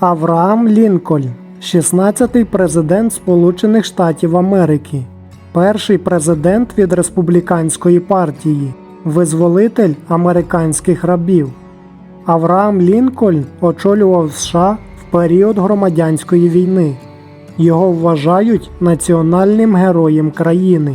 Авраам Лінкольн, 16-й президент Сполучених Штатів Америки, перший президент від республіканської партії, визволитель американських рабів. Авраам Лінкольн очолював США в період громадянської війни. Його вважають національним героєм країни.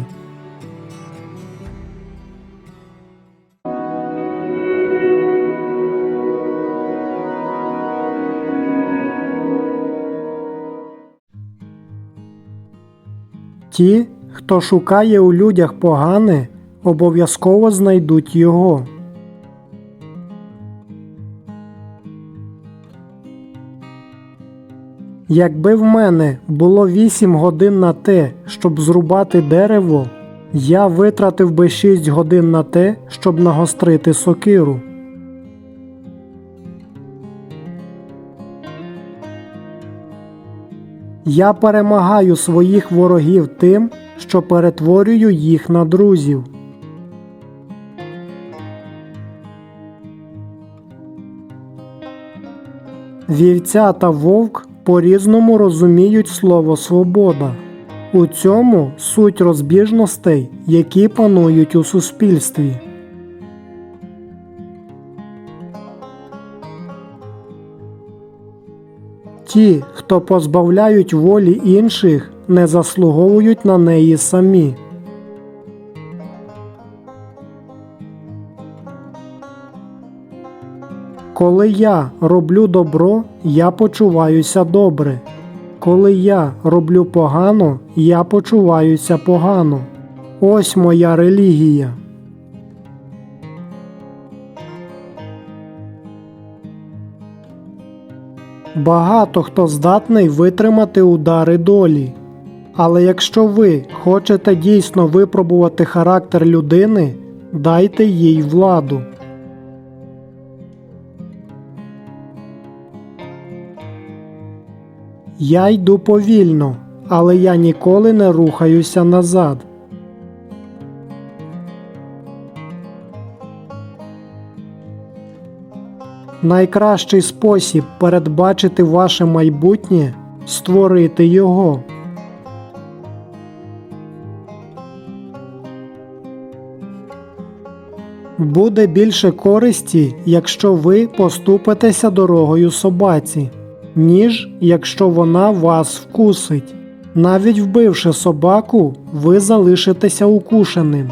Ті, хто шукає у людях погане, обов'язково знайдуть його. Якби в мене було 8 годин на те, щоб зрубати дерево, я витратив би 6 годин на те, щоб нагострити сокиру. Я перемагаю своїх ворогів тим, що перетворюю їх на друзів. Вівця та вовк по-різному розуміють слово свобода. У цьому суть розбіжностей, які панують у суспільстві. Ті, хто позбавляють волі інших, не заслуговують на неї самі. Коли я роблю добро, я почуваюся добре. Коли я роблю погано, я почуваюся погано. Ось моя релігія. Багато хто здатний витримати удари долі. Але якщо ви хочете дійсно випробувати характер людини, дайте їй владу. Я йду повільно, але я ніколи не рухаюся назад. Найкращий спосіб передбачити ваше майбутнє створити його. Буде більше користі, якщо ви поступитеся дорогою собаці, ніж якщо вона вас вкусить. Навіть вбивши собаку, ви залишитеся укушеним.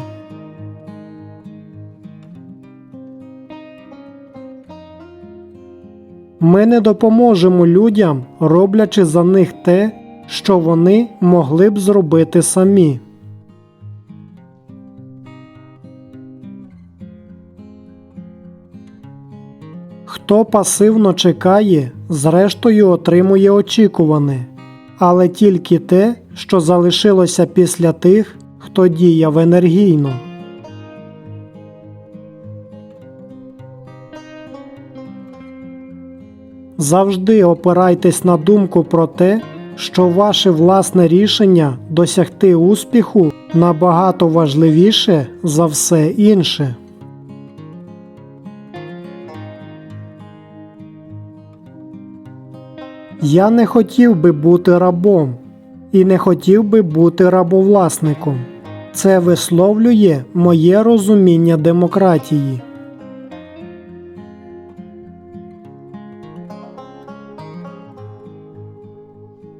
Ми не допоможемо людям, роблячи за них те, що вони могли б зробити самі. Хто пасивно чекає, зрештою отримує очікуване, але тільки те, що залишилося після тих, хто діяв енергійно. Завжди опирайтесь на думку про те, що ваше власне рішення досягти успіху набагато важливіше за все інше. Я не хотів би бути рабом і не хотів би бути рабовласником. Це висловлює моє розуміння демократії.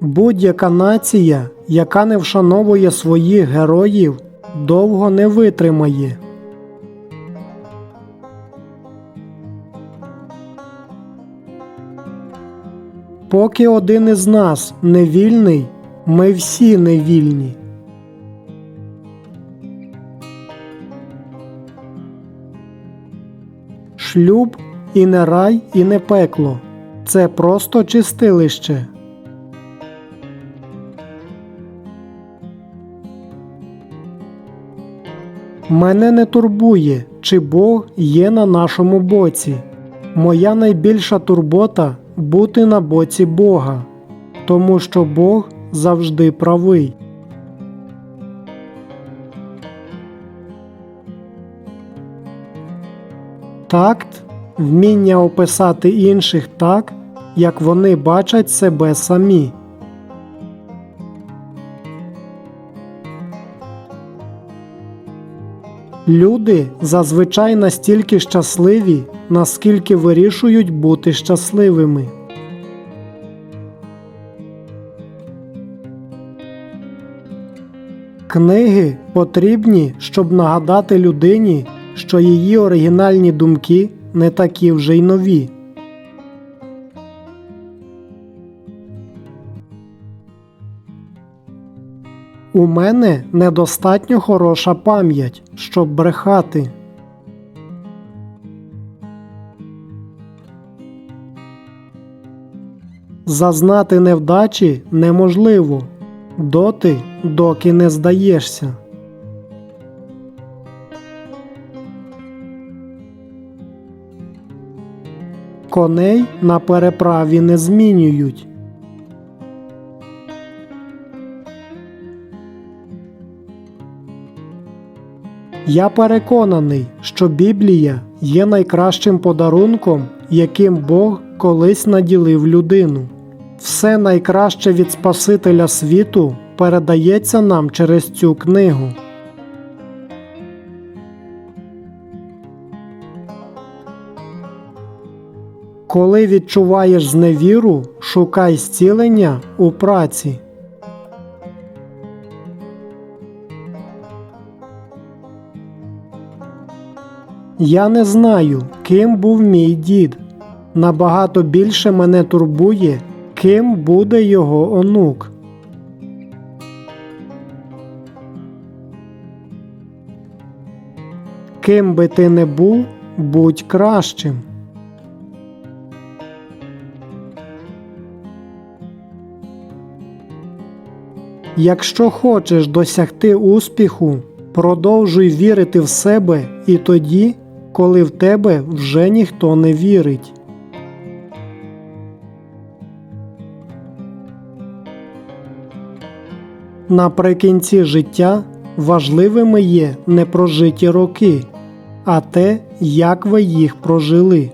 Будь-яка нація, яка не вшановує своїх героїв, довго не витримає. Поки один із нас не вільний, ми всі не вільні. Шлюб і не рай, і не пекло. Це просто чистилище. Мене не турбує, чи Бог є на нашому боці. Моя найбільша турбота бути на боці Бога, тому що Бог завжди правий. Такт вміння описати інших так, як вони бачать себе самі. Люди зазвичай настільки щасливі, наскільки вирішують бути щасливими. Книги потрібні, щоб нагадати людині, що її оригінальні думки не такі вже й нові. У мене недостатньо хороша пам'ять, щоб брехати. Зазнати невдачі неможливо доти, доки не здаєшся. Коней на переправі не змінюють. Я переконаний, що Біблія є найкращим подарунком, яким Бог колись наділив людину. Все найкраще від Спасителя світу передається нам через цю книгу. Коли відчуваєш зневіру, шукай зцілення у праці. Я не знаю, ким був мій дід. Набагато більше мене турбує, ким буде його онук. Ким би ти не був, будь кращим. Якщо хочеш досягти успіху, продовжуй вірити в себе і тоді, коли в тебе вже ніхто не вірить. Наприкінці життя важливими є не прожиті роки, а те, як ви їх прожили.